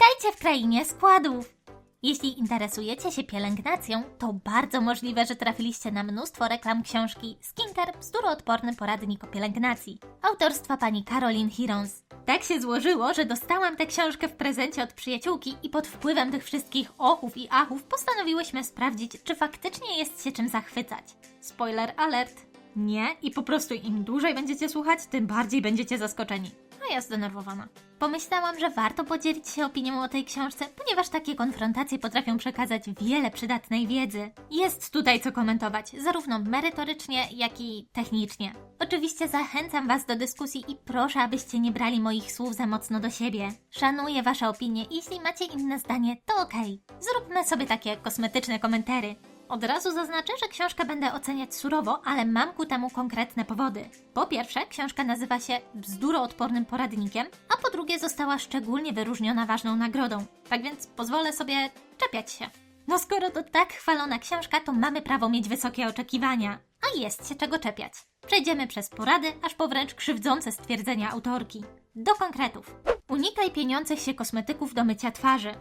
Witajcie w krainie składów! Jeśli interesujecie się pielęgnacją, to bardzo możliwe, że trafiliście na mnóstwo reklam książki Skincare Bzduroodporny Poradnik o Pielęgnacji autorstwa pani Caroline Hirons. Tak się złożyło, że dostałam tę książkę w prezencie od przyjaciółki i pod wpływem tych wszystkich ochów i achów postanowiłyśmy sprawdzić, czy faktycznie jest się czym zachwycać. Spoiler alert! Nie i po prostu im dłużej będziecie słuchać, tym bardziej będziecie zaskoczeni. A ja zdenerwowana. Pomyślałam, że warto podzielić się opinią o tej książce, ponieważ takie konfrontacje potrafią przekazać wiele przydatnej wiedzy. Jest tutaj co komentować, zarówno merytorycznie, jak i technicznie. Oczywiście zachęcam Was do dyskusji i proszę, abyście nie brali moich słów za mocno do siebie. Szanuję Wasze opinie i jeśli macie inne zdanie, to okej. Zróbmy sobie takie kosmetyczne komentary. Od razu zaznaczę, że książkę będę oceniać surowo, ale mam ku temu konkretne powody. Po pierwsze, książka nazywa się Bzduroodpornym Poradnikiem, a po drugie została szczególnie wyróżniona ważną nagrodą. Tak więc pozwolę sobie czepiać się. No skoro to tak chwalona książka, to mamy prawo mieć wysokie oczekiwania. A jest się czego czepiać. Przejdziemy przez porady, aż po wręcz krzywdzące stwierdzenia autorki. Do konkretów. Unikaj pieniących się kosmetyków do mycia twarzy.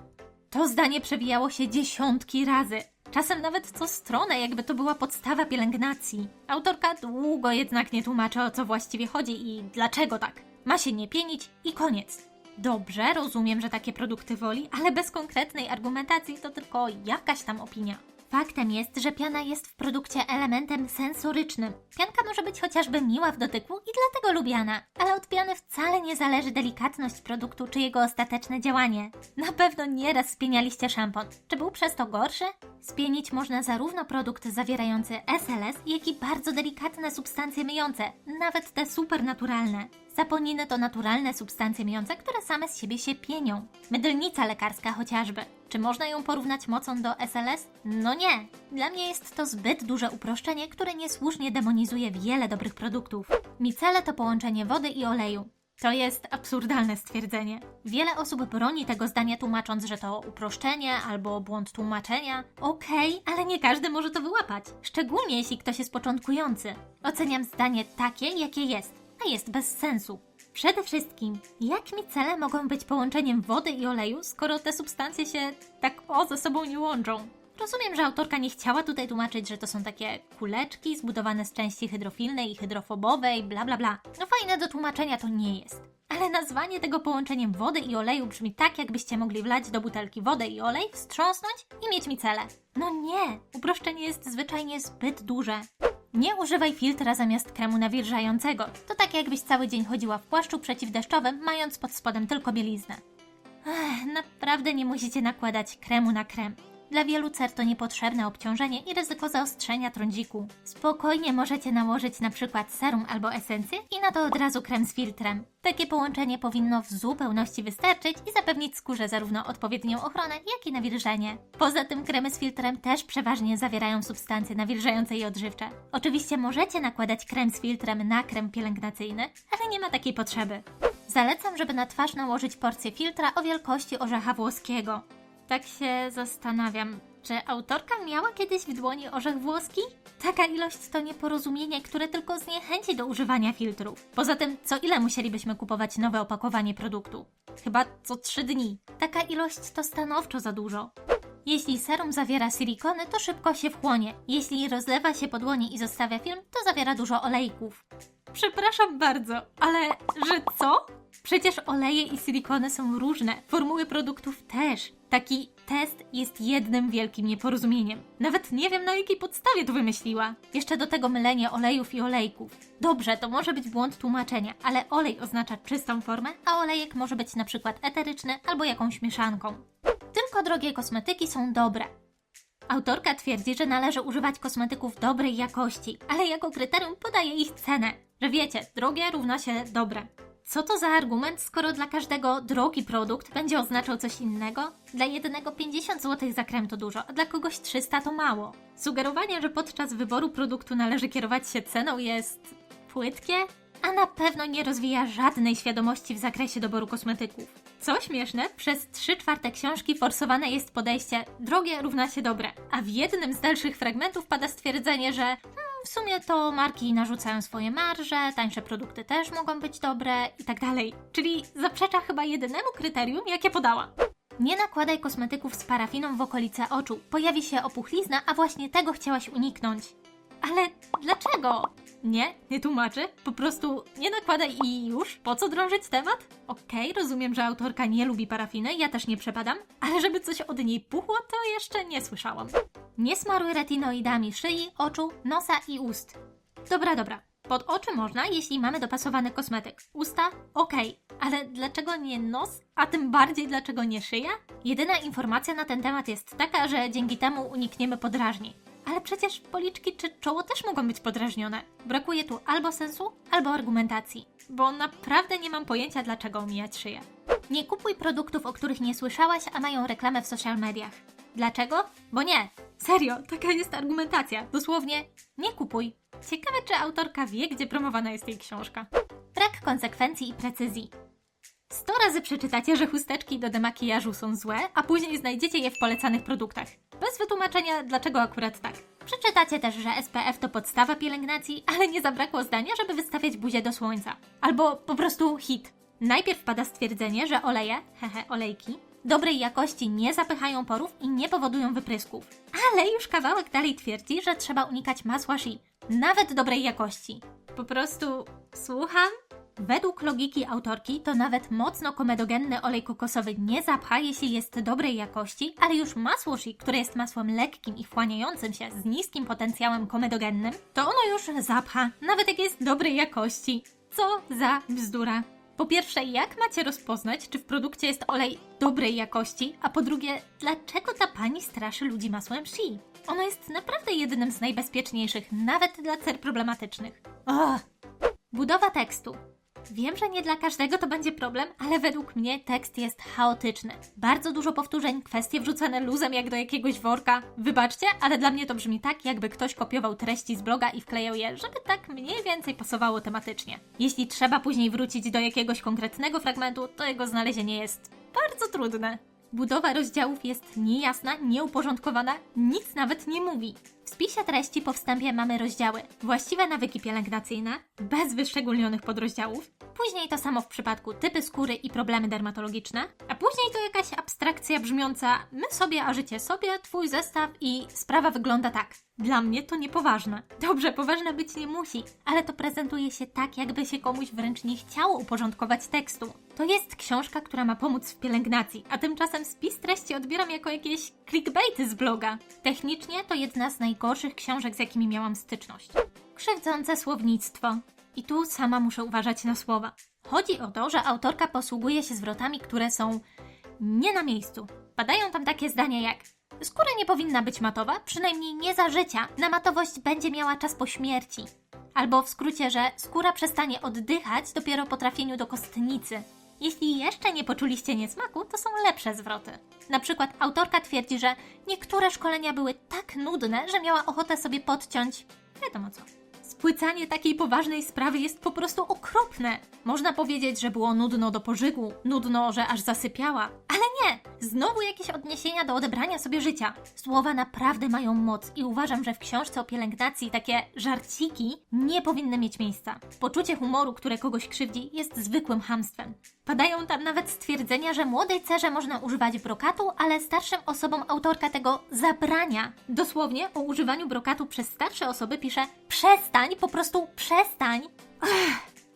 To zdanie przewijało się dziesiątki razy. Czasem nawet co stronę, jakby to była podstawa pielęgnacji. Autorka długo jednak nie tłumaczy o co właściwie chodzi i dlaczego tak. Ma się nie pienić i koniec. Dobrze, rozumiem, że takie produkty woli, ale bez konkretnej argumentacji to tylko jakaś tam opinia. Faktem jest, że piana jest w produkcie elementem sensorycznym. Pianka może być chociażby miła w dotyku i dlatego lubiana, ale od piany wcale nie zależy delikatność produktu czy jego ostateczne działanie. Na pewno nieraz spienialiście szampon. Czy był przez to gorszy? Spienić można zarówno produkt zawierający SLS, jak i bardzo delikatne substancje myjące, nawet te supernaturalne. Saponiny to naturalne substancje myjące, które same z siebie się pienią. Mydlnica lekarska chociażby. Czy można ją porównać mocą do SLS? No nie. Dla mnie jest to zbyt duże uproszczenie, które niesłusznie demonizuje wiele dobrych produktów. Micele to połączenie wody i oleju. To jest absurdalne stwierdzenie. Wiele osób broni tego zdania tłumacząc, że to uproszczenie albo błąd tłumaczenia. Okej, ale nie każdy może to wyłapać. Szczególnie jeśli ktoś jest początkujący. Oceniam zdanie takie, jakie jest, a jest bez sensu. Przede wszystkim, jak micele mogą być połączeniem wody i oleju, skoro te substancje się tak o ze sobą nie łączą? Rozumiem, że autorka nie chciała tutaj tłumaczyć, że to są takie kuleczki zbudowane z części hydrofilnej i hydrofobowej, bla bla bla. No fajne do tłumaczenia to nie jest. Ale nazwanie tego połączeniem wody i oleju brzmi tak, jakbyście mogli wlać do butelki wodę i olej, wstrząsnąć i mieć micele. No nie, uproszczenie jest zwyczajnie zbyt duże. Nie używaj filtra zamiast kremu nawilżającego. To tak jakbyś cały dzień chodziła w płaszczu przeciwdeszczowym, mając pod spodem tylko bieliznę. Ech, naprawdę nie musicie nakładać kremu na krem. Dla wielu cer to niepotrzebne obciążenie i ryzyko zaostrzenia trądziku. Spokojnie możecie nałożyć na przykład serum albo esencję i na to od razu krem z filtrem. Takie połączenie powinno w zupełności wystarczyć i zapewnić skórze zarówno odpowiednią ochronę, jak i nawilżenie. Poza tym kremy z filtrem też przeważnie zawierają substancje nawilżające i odżywcze. Oczywiście możecie nakładać krem z filtrem na krem pielęgnacyjny, ale nie ma takiej potrzeby. Zalecam, żeby na twarz nałożyć porcję filtra o wielkości orzecha włoskiego. Tak się zastanawiam, czy autorka miała kiedyś w dłoni orzech włoski? Taka ilość to nieporozumienie, które tylko zniechęci do używania filtrów. Poza tym, co ile musielibyśmy kupować nowe opakowanie produktu? Chyba co trzy dni. Taka ilość to stanowczo za dużo. Jeśli serum zawiera silikony, to szybko się wchłonie. Jeśli rozlewa się po dłoni i zostawia film, to zawiera dużo olejków. Przepraszam bardzo, ale że co? Przecież oleje i silikony są różne, formuły produktów też. Taki test jest jednym wielkim nieporozumieniem. Nawet nie wiem na jakiej podstawie to wymyśliła. Jeszcze do tego mylenie olejów i olejków. Dobrze, to może być błąd tłumaczenia, ale olej oznacza czystą formę, a olejek może być na przykład eteryczny albo jakąś mieszanką. Tylko drogie kosmetyki są dobre. Autorka twierdzi, że należy używać kosmetyków dobrej jakości, ale jako kryterium podaje ich cenę. Że wiecie, drogie równa się dobre. Co to za argument, skoro dla każdego drogi produkt będzie oznaczał coś innego? Dla jednego 50 zł za krem to dużo, a dla kogoś 300 to mało. Sugerowanie, że podczas wyboru produktu należy kierować się ceną jest płytkie, a na pewno nie rozwija żadnej świadomości w zakresie doboru kosmetyków. Co śmieszne, przez 3 czwarte książki forsowane jest podejście drogie równa się dobre, a w jednym z dalszych fragmentów pada stwierdzenie, że hmm, w sumie to marki narzucają swoje marże, tańsze produkty też mogą być dobre i tak dalej. Czyli zaprzecza chyba jedynemu kryterium, jakie podała. Nie nakładaj kosmetyków z parafiną w okolice oczu. Pojawi się opuchlizna, a właśnie tego chciałaś uniknąć. Ale dlaczego? Nie, nie tłumaczy. Po prostu nie nakładaj i już. Po co drążyć temat? Okej, rozumiem, że autorka nie lubi parafiny, ja też nie przepadam, ale żeby coś od niej puchło, to jeszcze nie słyszałam. Nie smaruj retinoidami szyi, oczu, nosa i ust. Dobra, dobra. Pod oczy można, jeśli mamy dopasowany kosmetyk. Usta? Okej. Ale dlaczego nie nos? A tym bardziej dlaczego nie szyja? Jedyna informacja na ten temat jest taka, że dzięki temu unikniemy podrażnień. Ale przecież policzki czy czoło też mogą być podrażnione. Brakuje tu albo sensu, albo argumentacji. Bo naprawdę nie mam pojęcia, dlaczego omijać szyję. Nie kupuj produktów, o których nie słyszałaś, a mają reklamę w social mediach. Dlaczego? Bo nie. Serio, taka jest argumentacja. Dosłownie, nie kupuj. Ciekawe, czy autorka wie, gdzie promowana jest jej książka. Brak konsekwencji i precyzji. Sto razy przeczytacie, że chusteczki do demakijażu są złe, a później znajdziecie je w polecanych produktach. Bez wytłumaczenia, dlaczego akurat tak. Przeczytacie też, że SPF to podstawa pielęgnacji, ale nie zabrakło zdania, żeby wystawiać buzię do słońca. Albo po prostu hit. Najpierw pada stwierdzenie, że oleje, hehe, olejki, dobrej jakości nie zapychają porów i nie powodują wyprysków. Ale już kawałek dalej twierdzi, że trzeba unikać masła shea, nawet dobrej jakości. Po prostu słucham? Według logiki autorki to nawet mocno komedogenny olej kokosowy nie zapcha, jeśli jest dobrej jakości, ale już masło shea, które jest masłem lekkim i wchłaniającym się z niskim potencjałem komedogennym, to ono już zapcha, nawet jak jest dobrej jakości. Co za bzdura. Po pierwsze, jak macie rozpoznać, czy w produkcie jest olej dobrej jakości, a po drugie, dlaczego ta pani straszy ludzi masłem shea? Ono jest naprawdę jednym z najbezpieczniejszych, nawet dla cer problematycznych. Ugh. Budowa tekstu. Wiem, że nie dla każdego to będzie problem, ale według mnie tekst jest chaotyczny. Bardzo dużo powtórzeń, kwestie wrzucane luzem jak do jakiegoś worka. Wybaczcie, ale dla mnie to brzmi tak, jakby ktoś kopiował treści z bloga i wklejał je, żeby tak mniej więcej pasowało tematycznie. Jeśli trzeba później wrócić do jakiegoś konkretnego fragmentu, to jego znalezienie jest bardzo trudne. Budowa rozdziałów jest niejasna, nieuporządkowana, nic nawet nie mówi. W spisie treści po wstępie mamy rozdziały. Właściwe nawyki pielęgnacyjne, bez wyszczególnionych podrozdziałów. Później to samo w przypadku typy skóry i problemy dermatologiczne. A później to jakaś abstrakcja brzmiąca my sobie, a życie sobie, twój zestaw i sprawa wygląda tak. Dla mnie to niepoważne. Dobrze, poważne być nie musi, ale to prezentuje się tak, jakby się komuś wręcz nie chciało uporządkować tekstu. To jest książka, która ma pomóc w pielęgnacji, a tymczasem spis treści odbieram jako jakieś clickbaity z bloga. Technicznie to jedna z najgorszych książek, z jakimi miałam styczność. Krzywdzące słownictwo. I tu sama muszę uważać na słowa. Chodzi o to, że autorka posługuje się zwrotami, które są nie na miejscu. Padają tam takie zdania jak Skóra nie powinna być matowa, przynajmniej nie za życia. Na matowość będzie miała czas po śmierci. Albo w skrócie, że skóra przestanie oddychać dopiero po trafieniu do kostnicy. Jeśli jeszcze nie poczuliście niesmaku, to są lepsze zwroty. Na przykład autorka twierdzi, że niektóre szkolenia były tak nudne, że miała ochotę sobie podciąć wiadomo co. Spłycanie takiej poważnej sprawy jest po prostu okropne. Można powiedzieć, że było nudno do pożygu, nudno, że aż zasypiała. Ale nie! Znowu jakieś odniesienia do odebrania sobie życia. Słowa naprawdę mają moc i uważam, że w książce o pielęgnacji takie żarciki nie powinny mieć miejsca. Poczucie humoru, które kogoś krzywdzi, jest zwykłym hamstwem. Padają tam nawet stwierdzenia, że młodej cerze można używać brokatu, ale starszym osobom autorka tego zabrania. Dosłownie o używaniu brokatu przez starsze osoby pisze przestań, po prostu przestań.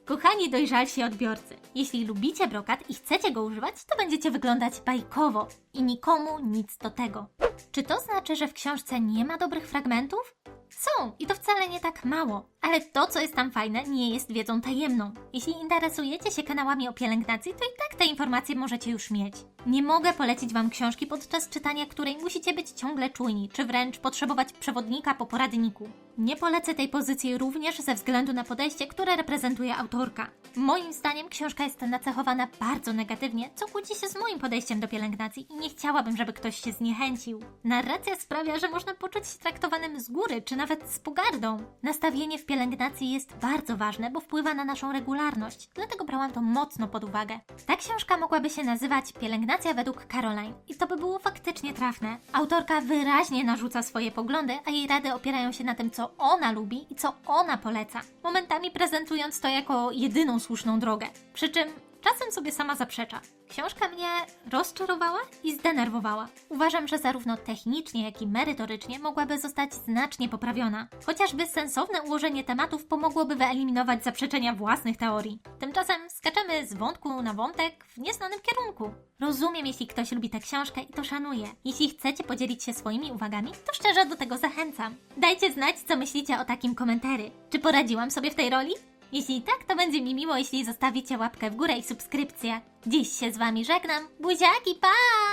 Kochani dojrzalsi odbiorcy, jeśli lubicie brokat i chcecie go używać, to będziecie wyglądać bajkowo i nikomu nic do tego. Czy to znaczy, że w książce nie ma dobrych fragmentów? Są i to wcale nie tak mało, ale to, co jest tam fajne, nie jest wiedzą tajemną. Jeśli interesujecie się kanałami o pielęgnacji, to i tak te informacje możecie już mieć. Nie mogę polecić Wam książki podczas czytania, której musicie być ciągle czujni, czy wręcz potrzebować przewodnika po poradniku. Nie polecę tej pozycji również ze względu na podejście, które reprezentuje autorka. Moim zdaniem książka jest nacechowana bardzo negatywnie, co kłóci się z moim podejściem do pielęgnacji i nie chciałabym, żeby ktoś się zniechęcił. Narracja sprawia, że można poczuć się traktowanym z góry, czy nawet z pogardą. Nastawienie w pielęgnacji jest bardzo ważne, bo wpływa na naszą regularność, dlatego brałam to mocno pod uwagę. Ta książka mogłaby się nazywać Pielęgnacja według Caroline i to by było faktycznie trafne. Autorka wyraźnie narzuca swoje poglądy, a jej rady opierają się na tym, co ona lubi i co ona poleca, momentami prezentując to jako jedyną słuszną drogę. Przy czym czasem sobie sama zaprzecza. Książka mnie rozczarowała i zdenerwowała. Uważam, że zarówno technicznie, jak i merytorycznie mogłaby zostać znacznie poprawiona. Chociażby sensowne ułożenie tematów pomogłoby wyeliminować zaprzeczenia własnych teorii. Tymczasem skaczemy z wątku na wątek w nieznanym kierunku. Rozumiem, jeśli ktoś lubi tę książkę i to szanuje. Jeśli chcecie podzielić się swoimi uwagami, to szczerze do tego zachęcam. Dajcie znać, co myślicie o takim komentary. Czy poradziłam sobie w tej roli? Jeśli tak, to będzie mi miło, jeśli zostawicie łapkę w górę i subskrypcję. Dziś się z Wami żegnam. Buziaki, pa!